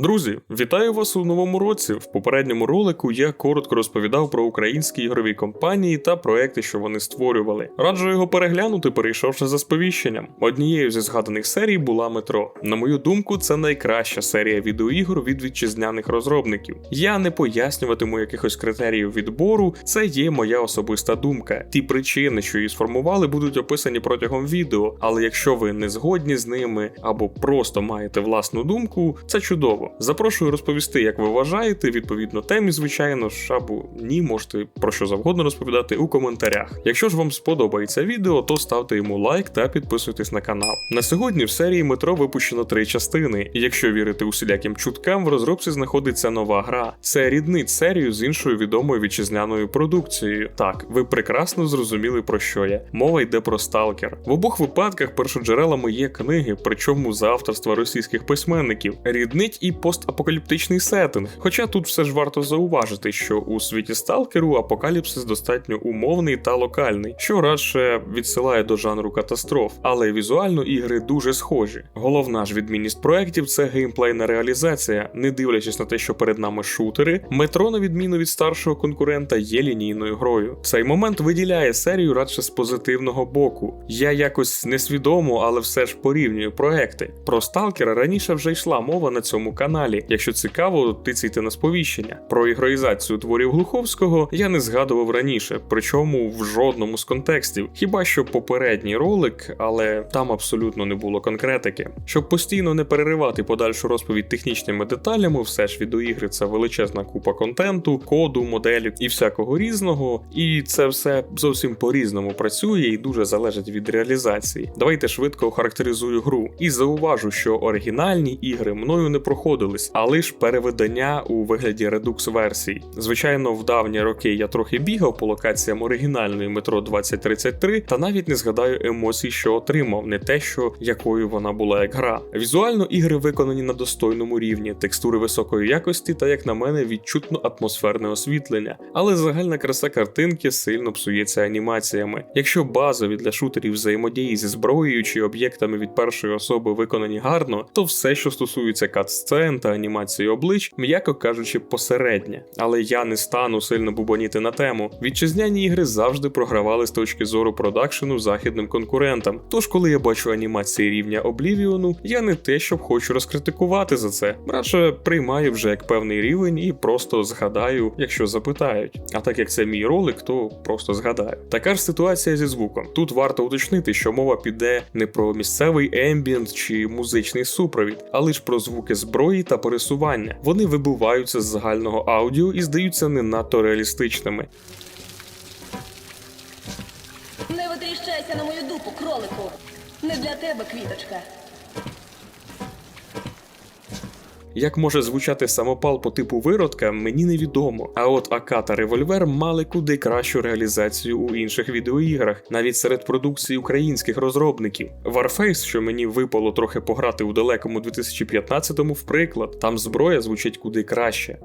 Друзі, вітаю вас у новому році. В попередньому ролику я коротко розповідав про українські ігрові компанії та проекти, що вони створювали. Раджу його переглянути, перейшовши за сповіщенням. Однією зі згаданих серій була метро. На мою думку, це найкраща серія відеоігр від вітчизняних розробників. Я не пояснюватиму якихось критеріїв відбору, це є моя особиста думка. Ті причини, що її сформували, будуть описані протягом відео, але якщо ви не згодні з ними або просто маєте власну думку, це чудово. Запрошую розповісти, як ви вважаєте, відповідно темі, звичайно ж, або ні, можете про що завгодно розповідати у коментарях. Якщо ж вам сподобається відео, то ставте йому лайк та підписуйтесь на канал. На сьогодні в серії метро випущено три частини, і якщо вірити усіляким чуткам, в розробці знаходиться нова гра. Це ріднить серію з іншою відомою вітчизняною продукцією. Так, ви прекрасно зрозуміли про що я. Мова йде про сталкер. В обох випадках першоджерелами є книги, причому за авторства російських письменників. Ріднить і постапокаліптичний сеттинг. Хоча тут все ж варто зауважити, що у світі сталкеру апокаліпсис достатньо умовний та локальний, що радше відсилає до жанру катастроф, але візуально ігри дуже схожі. Головна ж відмінність проєктів це геймплейна реалізація, не дивлячись на те, що перед нами шутери, метро, на відміну від старшого конкурента, є лінійною грою. Цей момент виділяє серію радше з позитивного боку. Я якось несвідомо, але все ж порівнюю проекти. Про сталкера раніше вже йшла мова на цьому каналі. Якщо цікаво, тицяйте на сповіщення. Про ігроїзацію творів Глуховського я не згадував раніше, причому в жодному з контекстів. Хіба що попередній ролик, але там абсолютно не було конкретики. Щоб постійно не переривати подальшу розповідь технічними деталями, все ж відеоігри це величезна купа контенту, коду, моделів і всякого різного. І це все зовсім по-різному працює і дуже залежить від реалізації. Давайте швидко охарактеризую гру і зауважу, що оригінальні ігри мною не проходились, а лише переведення у вигляді редукс версій. Звичайно, в давні роки я трохи бігав по локаціям оригінальної метро 2033, та навіть не згадаю емоцій, що отримав, не те, що якою вона була як гра. Візуально ігри виконані на достойному рівні, текстури високої якості та, як на мене, відчутно атмосферне освітлення, але загальна краса картинки сильно псується анімаціями. Якщо базові для шутерів взаємодії зі зброєю чи об'єктами від першої особи виконані гарно, то все, що стосується кат-сцен та анімації облич, м'яко кажучи, посереднє. Але я не стану сильно бубоніти на тему. Вітчизняні ігри завжди програвали з точки зору продакшену західним конкурентам. Тож, коли я бачу анімації рівня Облівіону, я не те, щоб хочу розкритикувати за це. Радше приймаю вже як певний рівень і просто згадаю, якщо запитають. А так як це мій ролик, то просто згадаю. Така ж ситуація зі звуком. Тут варто уточнити, що мова піде не про місцевий ембієнт чи музичний супровід, а лише про звуки зброї та пересування. Вони вибиваються з загального аудіо і здаються не надто реалістичними. Не витріщайся на мою дупу, кролику. Не для тебе квіточка. Як може звучати самопал по типу виродка, мені невідомо. А от АК та револьвер мали куди кращу реалізацію у інших відеоіграх, навіть серед продукції українських розробників. Warface, що мені випало трохи пограти у далекому 2015-му, в приклад, там зброя звучить куди краще.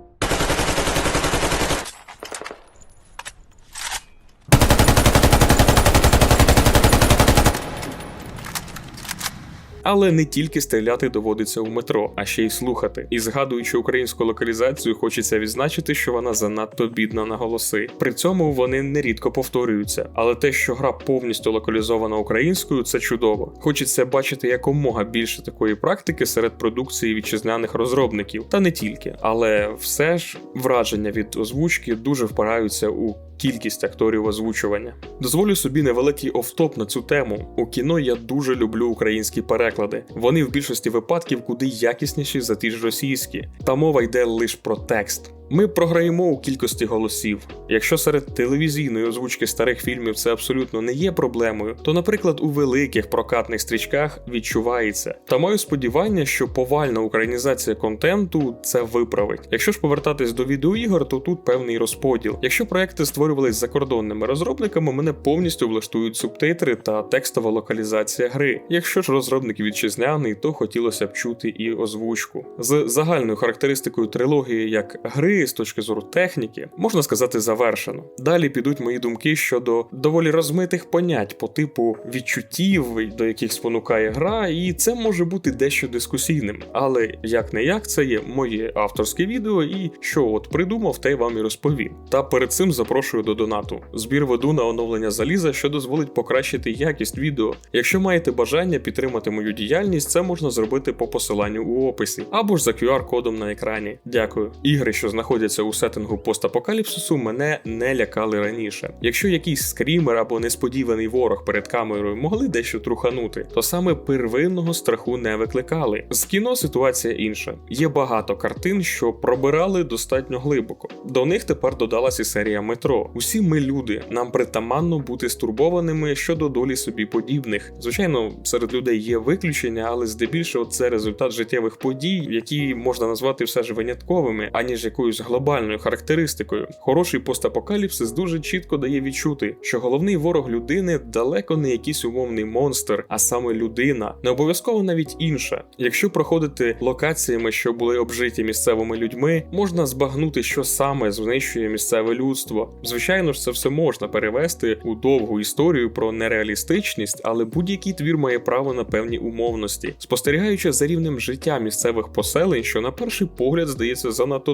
Але не тільки стріляти доводиться у метро, а ще й слухати. І згадуючи українську локалізацію, хочеться відзначити, що вона занадто бідна на голоси. При цьому вони нерідко повторюються. Але те, що гра повністю локалізована українською, це чудово. Хочеться бачити якомога більше такої практики серед продукції вітчизняних розробників, та не тільки. Але все ж враження від озвучки дуже впираються у кількість акторів озвучування. Дозволю собі невеликий офтоп на цю тему. У кіно я дуже люблю українські переклади. Вони в більшості випадків куди якісніші за ті ж російські. Та мова йде лише про текст. Ми програємо у кількості голосів. Якщо серед телевізійної озвучки старих фільмів це абсолютно не є проблемою, то, наприклад, у великих прокатних стрічках відчувається. Та маю сподівання, що повальна українізація контенту це виправить. Якщо ж повертатись до відеоігор, то тут певний розподіл. Якщо проекти створювались закордонними розробниками, мене повністю влаштують субтитри та текстова локалізація гри. Якщо ж розробник вітчизняний, то хотілося б чути і озвучку. З загальною характеристикою трилогії як гри з точки зору техніки, можна сказати, завершено. Далі підуть мої думки щодо доволі розмитих понять по типу відчуттів, до яких спонукає гра, і це може бути дещо дискусійним. Але як не як, це є моє авторське відео, і що от придумав, те й вам і розповім. Та перед цим запрошую до донату. Збір веду на оновлення заліза, що дозволить покращити якість відео. Якщо маєте бажання підтримати мою діяльність, це можна зробити по посиланню у описі або ж за QR-кодом на екрані. Дякую. Ігри, що знаходяться у сеттингу постапокаліпсису, мене не лякали раніше. Якщо якийсь скрімер або несподіваний ворог перед камерою могли дещо труханути, то саме первинного страху не викликали. З кіно ситуація інша. Є багато картин, що пробирали достатньо глибоко. До них тепер додалася і серія метро. Усі ми люди, нам притаманно бути стурбованими щодо долі собі подібних. Звичайно, серед людей є виключення, але здебільшого це результат життєвих подій, які можна назвати все ж винятковими, аніж якоюсь глобальною характеристикою. Хороший постапокаліпсис дуже чітко дає відчути, що головний ворог людини далеко не якийсь умовний монстр, а саме людина, не обов'язково навіть інша. Якщо проходити локаціями, що були обжиті місцевими людьми, можна збагнути, що саме знищує місцеве людство. Звичайно ж, це все можна перевести у довгу історію про нереалістичність, але будь-який твір має право на певні умовності, спостерігаючи за рівнем життя місцевих поселень, що на перший погляд здається занадто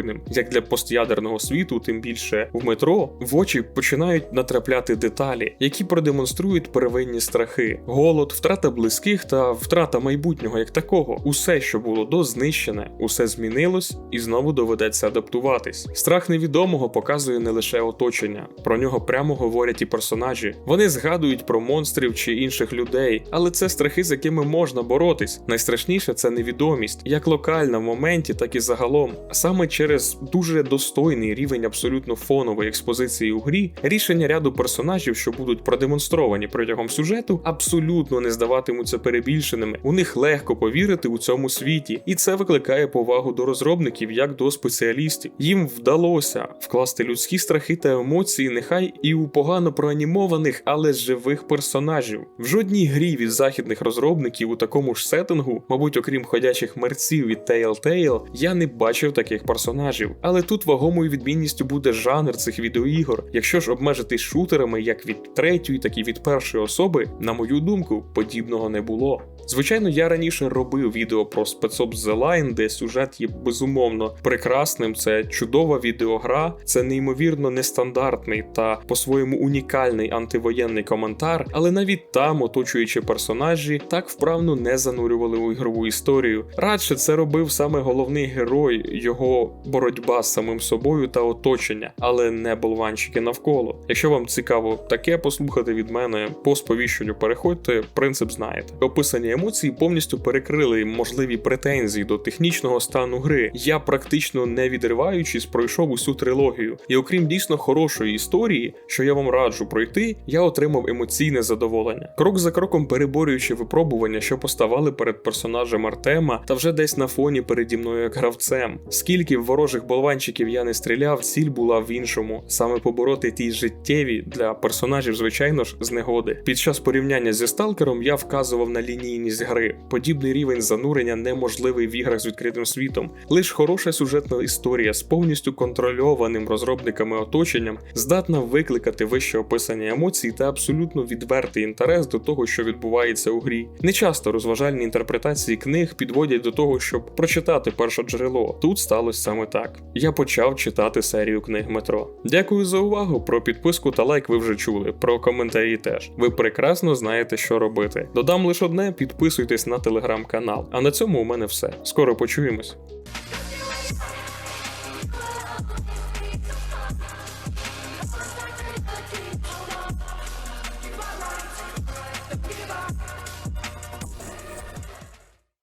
достойним, як для постядерного світу, тим більше в метро в очі починають натрапляти деталі, які продемонструють первинні страхи, голод, втрата близьких та втрата майбутнього як такого. Усе, що було до знищене, усе змінилось і знову доведеться адаптуватись. Страх невідомого показує не лише оточення, про нього прямо говорять і персонажі. Вони згадують про монстрів чи інших людей, але це страхи, з якими можна боротись. Найстрашніше це невідомість, як локальна в моменті, так і загалом. Саме через дуже достойний рівень абсолютно фонової експозиції у грі, рішення ряду персонажів, що будуть продемонстровані протягом сюжету, абсолютно не здаватимуться перебільшеними. У них легко повірити у цьому світі, і це викликає повагу до розробників як до спеціалістів. Їм вдалося вкласти людські страхи та емоції, нехай і у погано проанімованих, але живих персонажів. В жодній грі від західних розробників у такому ж сеттингу, мабуть, окрім ходячих мерців від Telltale, я не бачив таких персонажів. Але тут вагомою відмінністю буде жанр цих відеоігор. Якщо ж обмежитись шутерами як від третьої, так і від першої особи, на мою думку, подібного не було. Звичайно, я раніше робив відео про спецоп The Line, де сюжет є безумовно прекрасним. Це чудова відеогра, це неймовірно нестандартний та по-своєму унікальний антивоєнний коментар, але навіть там, оточуючи персонажі, так вправно не занурювали у ігрову історію. Радше це робив саме головний герой, його боротьба з самим собою та оточення, але не болванчики навколо. Якщо вам цікаво таке послухати від мене по сповіщенню, переходьте, принцип знаєте. Описані емоції повністю перекрили можливі претензії до технічного стану гри. Я практично не відриваючись пройшов усю трилогію, і окрім дійсно хорошої історії, що я вам раджу пройти, я отримав емоційне задоволення. Крок за кроком переборюючи випробування, що поставали перед персонажем Артема, та вже десь на фоні переді мною як гравцем. Скільки ворожих болванчиків я не стріляв, ціль була в іншому, саме побороти ті життєві для персонажів, звичайно ж, знегоди. Під час порівняння зі сталкером я вказував на лінійність гри. Подібний рівень занурення неможливий в іграх з відкритим світом. Лиш хороша сюжетна історія з повністю контрольованим розробниками оточенням здатна викликати вище описані емоції та абсолютно відвертий інтерес до того, що відбувається у грі. Не часто розважальні інтерпретації книг підводять до того, щоб прочитати перше джерело. Тут сталося саме так. Я почав читати серію книг метро. Дякую за увагу. Про підписку та лайк ви вже чули. Про коментарі теж. Ви прекрасно знаєте, що робити. Додам лише одне: підписуйтесь на телеграм-канал. А на цьому у мене все. Скоро почуємось.